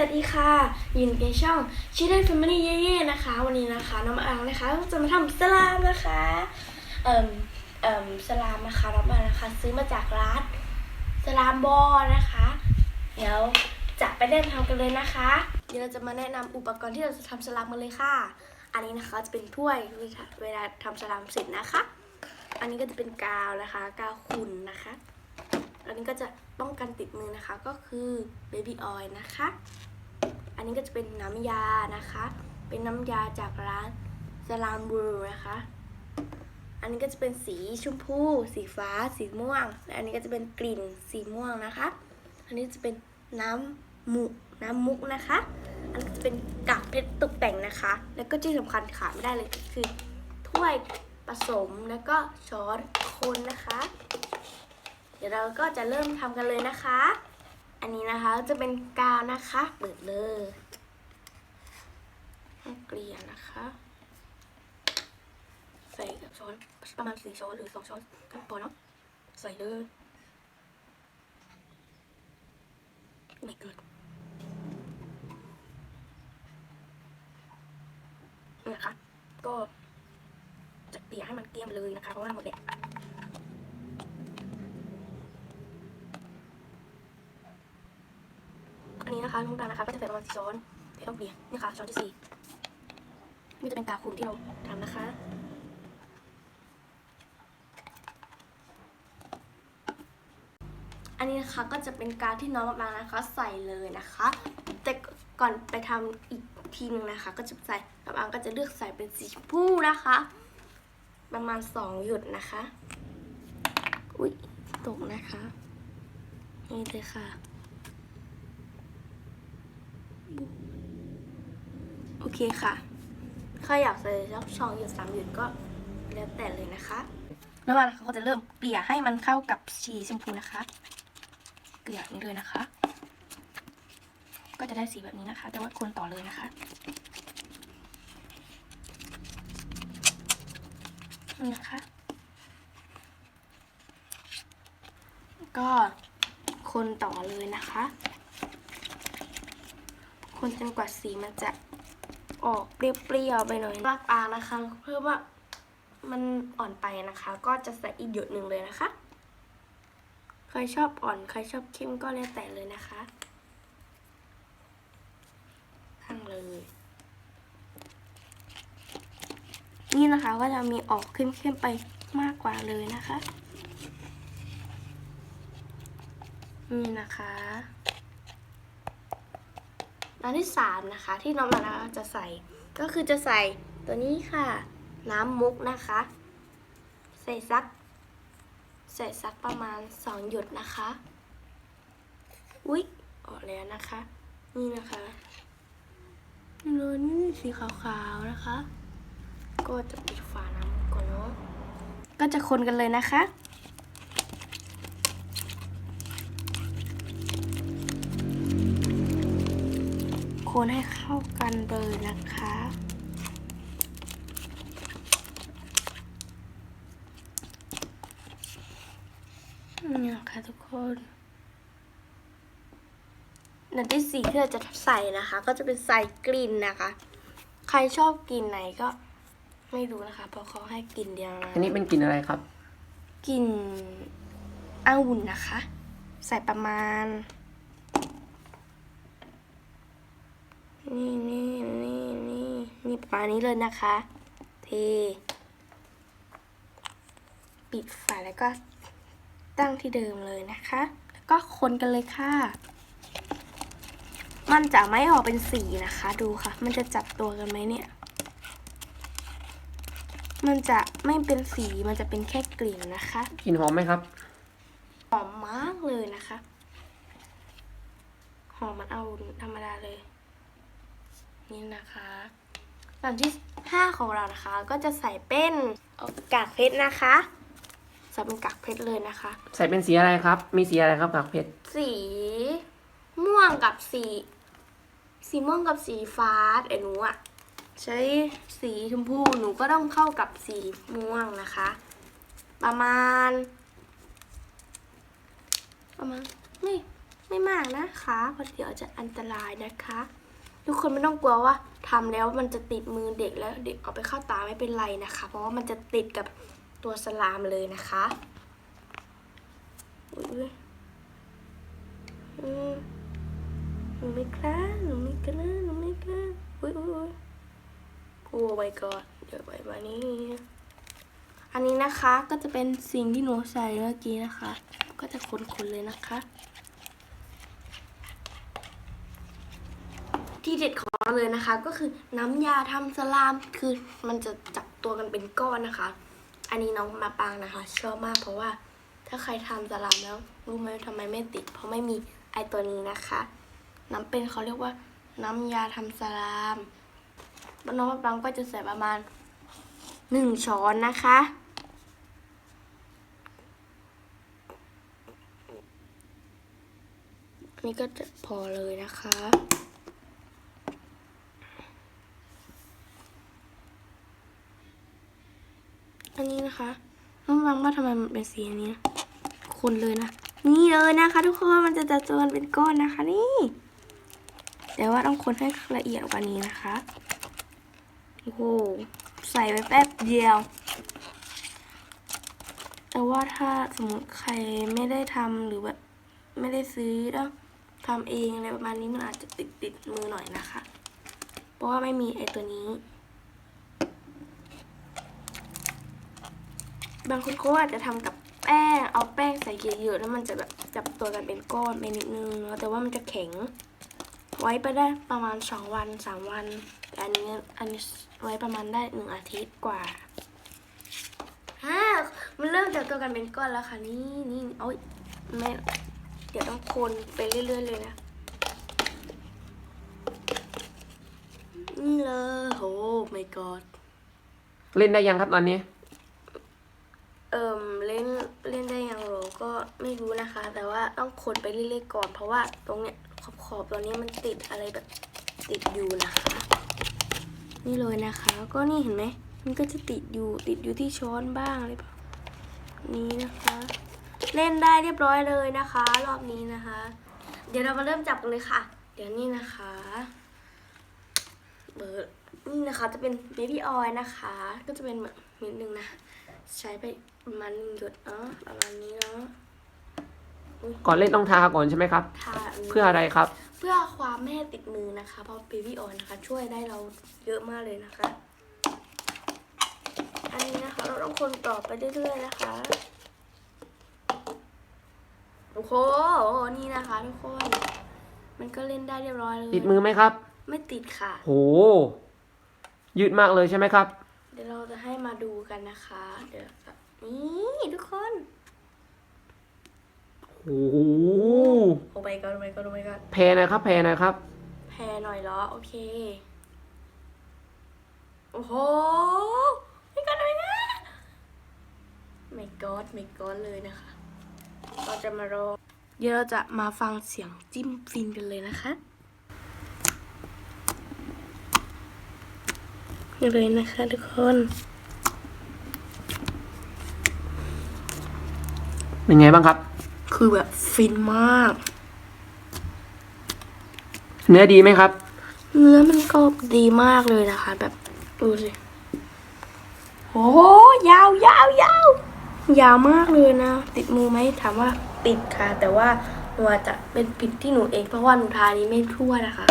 วัสดีค่ะยินดีช่องชิเดนแฟมิลี่เย่ๆนะคะ วันนี้นะคะน้องอังนะคะจะมาทำสลามนะคะเอ่มเอ่มสลามนะคะน้องอังนะคะ ซื้อมาจากร้านสลามบอนะคะ เดี๋ยวจะไปเริ่มทำกันเลยนะคะ เดี๋ยวเราจะมาแนะนำอุปกรณ์ที่เราจะทำสลามกันเลยค่ะ อันนี้นะคะจะเป็นถ้วยเวลาทำสลามเสร็จนะคะ อันนี้ก็จะเป็นกาวนะคะกาวขุ่นนะคะอันนี้ก็จะป้องกันติดมือนะคะก็คือเบบี้ออยนะคะ อันนี้ก็จะเป็นน้ำยานะคะ เป็นน้ำยาจากร้านสลามบรูนะคะ อันนี้ก็จะเป็นสีชมพู สีฟ้า สีม่วง และอันนี้ก็จะเป็นกลิ่นสีม่วงนะคะ อันนี้จะเป็นน้ำมุกน้ำมุกนะคะ อันนี้จะเป็นกากเพชรตกแต่งนะคะ แล้วก็ที่สำคัญขาดไม่ได้เลยก็คือถ้วยผสมแล้วก็ช้อนคนนะคะ เดี๋ยวเราก็จะเริ่มทำกันเลยนะคะ อันนี้นะคะจะเป็นกาวนะคะ เปิดเลยให้เกลี่ยนะคะ ใส่กับช้อนประมาณสี่ช้อนหรือสองช้อนก็พอเนาะใส่เลยไม่เกินนี่นะคะ ก็จะเกลี่ยให้มันเกลี่ยมเลยนะคะเพราะว่าหมดแหละ อันนี้นะคะน้ำตาลนะคะก็จะใส่ประมาณสี่ช้อนเดี๋ยวต้องเปลี่ยนนี่ค่ะช้อนที่สี่นี่จะเป็นกากขุ่นที่เราทำนะคะอันนี้นะคะก็จะเป็นกาวที่น้องมางนะคะใส่เลยนะคะ แต่ก่อนไปทำอีกทีหนึงนะคะ ก็จะใส่มะปรางก็จะเลือกใส่เป็นสีชมพูนะคะ ประมาณสองหยดนะคะ อุ้ยตกนะคะ นี่เลยค่ะ โอเคค่ะถ้าอยากใส่สักสองหยุดสามหยุดก็แล้วแต่เลยนะคะ แล้วมันเขาก็จะเริ่มเกลี่ยให้มันเข้ากับสีชมพูนะคะ เกลี่ยอย่างนี้เลยนะคะ ก็จะได้สีแบบนี้นะคะ แต่ว่าคนต่อเลยนะคะนี่นะคะ ก็คนต่อเลยนะคะ คนจนกว่าสีมันจะออกเปรี้ยวๆไปหน่อยรากปลานะคะ เพื่อว่ามันอ่อนไปนะคะ ก็จะใส่อีกหยดหนึ่งเลยนะคะ ใครชอบอ่อนใครชอบเข้มก็แล้วแต่เลยนะคะทั้งเลย นี่นะคะก็จะมีออกเข้มๆไปมากกว่าเลยนะคะ นี่นะคะ อันที่สามนะคะ ที่น้องมานะคะจะใส่ก็คือจะใส่ตัวนี้ค่ะ น้ำมุกนะคะ ใส่สัก ใส่สักประมาณสองหยดนะคะอุ๊ยออกแล้วนะคะ นี่นะคะนี่เลยนี่สีขาวๆนะคะ ก็จะปิดฝาน้ำก่อนเนาะก็จะคนกันเลยนะคะ คนให้เข้ากันเลยนะคะ นี่ค่ะทุกคนนันที่สี่ที่เราจะใส่นะคะ ก็จะเป็นใส่กลิ่นนะคะ ใครชอบกลิ่นไหนก็ไม่รู้นะคะ เพราะเขาให้กลิ่นเดียวนะอันนี้เป็นกลิ่นอะไรครับ กลิ่นองุ่นนะคะ ใส่ประมาณ นี่นี่นี่นี่นี่ประมาณนี้เลยนะคะ เท ปิดฝาแล้วก็ตั้งที่เดิมเลยนะคะ แล้วก็คนกันเลยค่ะ มันจะไม่ออกเป็นสีนะคะ ดูค่ะ มันจะจับตัวกันไหมเนี่ย มันจะไม่เป็นสี มันจะเป็นแค่กลิ่นนะคะ กลิ่นหอมไหมครับ หอมมากเลยนะคะ หอมมันเอาธรรมดาเลย นี่นะคะลำที่ห้าของเรานะคะ ก็จะใส่เป็นเอากากเพชรนะคะใส่เป็นกากเพชรเลยนะคะ ใส่เป็นสีอะไรครับ มีสีอะไรครับกากเพชรสีม่วงกับสี สีม่วงกับสีฟ้าไอ้หนูอะใช้สีชมพูหนูก็ต้องเข้ากับสีม่วงนะคะ ประมาณ ประมาณนี่ไม่มากนะคะเพราะเดี๋ยวจะอันตรายนะคะ ทุกคนไม่ต้องกลัวว่าทำแล้วมันจะติดมือเด็กแล้วเด็กเอาไปเข้าตาไม่เป็นไรนะคะ เพราะว่ามันจะติดกับตัวสลามเลยนะคะอุ๊ยอืมหนูไม่กล้าหนูไม่กล้าหนูไม่กล้าอุ้ยอุ้ยอุ้ยโอ้ my god เดี๋ยวไปมานี่อันนี้นะคะก็จะเป็นสิ่งที่หนูใส่เมื่อกี้นะคะ ก็จะคนๆเลยนะคะ ที่เด็ดของเราเลยนะคะ ก็คือน้ำยาทำสลามคือมันจะจับตัวกันเป็นก้อนนะคะ อันนี้น้องมาปางนะคะชอบมากเพราะว่า ถ้าใครทำสลามแล้วรู้ไหมทำไมไม่ติด เพราะไม่มีไอตัวนี้นะคะ น้ำเป็นเขาเรียกว่า น้ำยาทำสลามน้องมาปางก็จะใส่ประมาณหนึ่งช้อนนะคะนนี้ก็จะพอเลยนะคะ อันนี้นะคะน้องฟังว่าทำไมมันเป็นสีอันนี้คนเลยนะ นี่เลยนะคะ ทุกคนมันจะจัดตัวนเป็นก้อนนะคะนี่ แต่ว่าต้องคนให้ละเอียดกว่านี้นะคะโอ้โหใส่ไปแป๊บเดียว แต่ว่าถ้าสมมติใครไม่ได้ทำหรือแบบไม่ได้ซื้อแล้วทำเองอะไรประมาณนี้มันอาจจะติดติดมือหน่อยนะคะ เพราะว่าไม่มีไอตัวนี้ บางคนเขาอาจจะทำกับแป้ง เอาแป้งใส่เยอะๆแล้วมันจะแบบจับตัวกันเป็นก้อนไปนิดนึงแล้วแต่ว่ามันจะแข็ง ไว้ไปได้ประมาณสองวันสามวันแต่อันนี้อันนี้ไว้ประมาณได้หนึ่งอาทิตย์กว่าฮ่ามันเริ่มจับตัวกันเป็นก้อนแล้วค่ะนี่นี่โอ้ยไม่เดี๋ยวต้องคนไปเรื่อย ๆ เลยนะนี่เลยโอ้ my god เล่นได้ยังครับตอนนี้ เอิ่มเล่นเล่นได้ยังโรก็ ไม่รู้นะคะ แต่ว่าต้องคนไปเรื่อยๆก่อน เพราะว่าตรงเนี้ยขอบขอบๆตัวนี้มันติดอะไรแบบติดอยู่นะคะ นี่เลยนะคะ ก็นี่เห็นไหมมันก็จะติดอยู่ติดอยู่ที่ช้อนบ้างอะไรแบบนี้นะคะ เล่นได้เรียบร้อยเลยนะคะ รอบนี้นะคะ เดี๋ยวเรามาเริ่มจับกันเลยค่ะ เดี๋ยวนี่นะคะเบอร์นี่นะคะจะเป็นเบบี้ออยนะคะ ก็จะเป็นแบบนิดนึงนะ ใช้ไปประมาณหนึ่งหยดเนาะประมาณนี้เนาะ ก่อนเล่นต้องทาก่อนใช่ไหมครับ ทาอันนี้เพื่ออะไรครับ เพื่อความไม่ให้ติดมือนะคะ เพราะเบบี้ออยนะคะ ช่วยได้เราเยอะมากเลยนะคะ อันนี้นะคะเราต้องคนต่อไปเรื่อยๆนะคะโอ้โหนี่นะคะทุกคน มันก็เล่นได้เรียบร้อยเลยติดมือไหมครับ ไม่ติดค่ะ โห ยืดมากเลยใช่ไหมครับ เดี๋ยวเราจะให้มาดูกันนะคะ เดี๋ยวจะนี่ทุกคน โอ้โหโอ้ my god โอ้ my god โอ้ my god แพรหนะครับแพรหนะครับ แพรหน่อยเหรอ โอเค โอ้โหไม่กันเลยนะไม่กอดไม่กอดเลยนะคะ เราจะมารอเดี๋ยวเราจะมาฟังเสียงจิ้มฟินกันเลยนะคะนี่เลยนะคะทุกคน เป็นไงบ้างครับ คือแบบฟินมาก เนื้อดีไหมครับ เนื้อมันก็ดีมากเลยนะคะ แบบดูสิโอ้โหยาวยาวยาวยาวมากเลยนะ ติดมือไหมถามว่าติดค่ะ แต่ว่าหนูอาจจะเป็นผิดที่หนูเองเพราะว่าหนูทานี้ไม่ทั่วนะคะ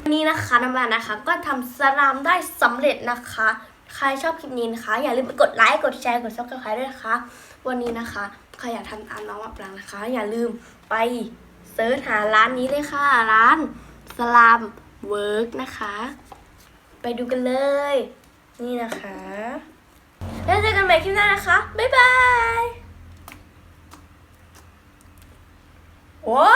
วันนี้นะคะน้ำมันนะคะ ก็ทำสลามได้สำเร็จนะคะ ใครชอบคลิปนี้นะคะ อย่าลืมกดไลค์กดแชร์กดซับสไครต์ด้วยนะคะ วันนี้นะคะ ใครอยากทำตามน้องมะปรางนะคะ อย่าลืมไปเซิร์ชหาร้านนี้เลยค่ะ ร้านสลามเวิร์กนะคะ ไปดูกันเลย นี่นะคะ แล้วเจอกันใหม่คลิปหน้านะคะ บ๊ายบายว้าว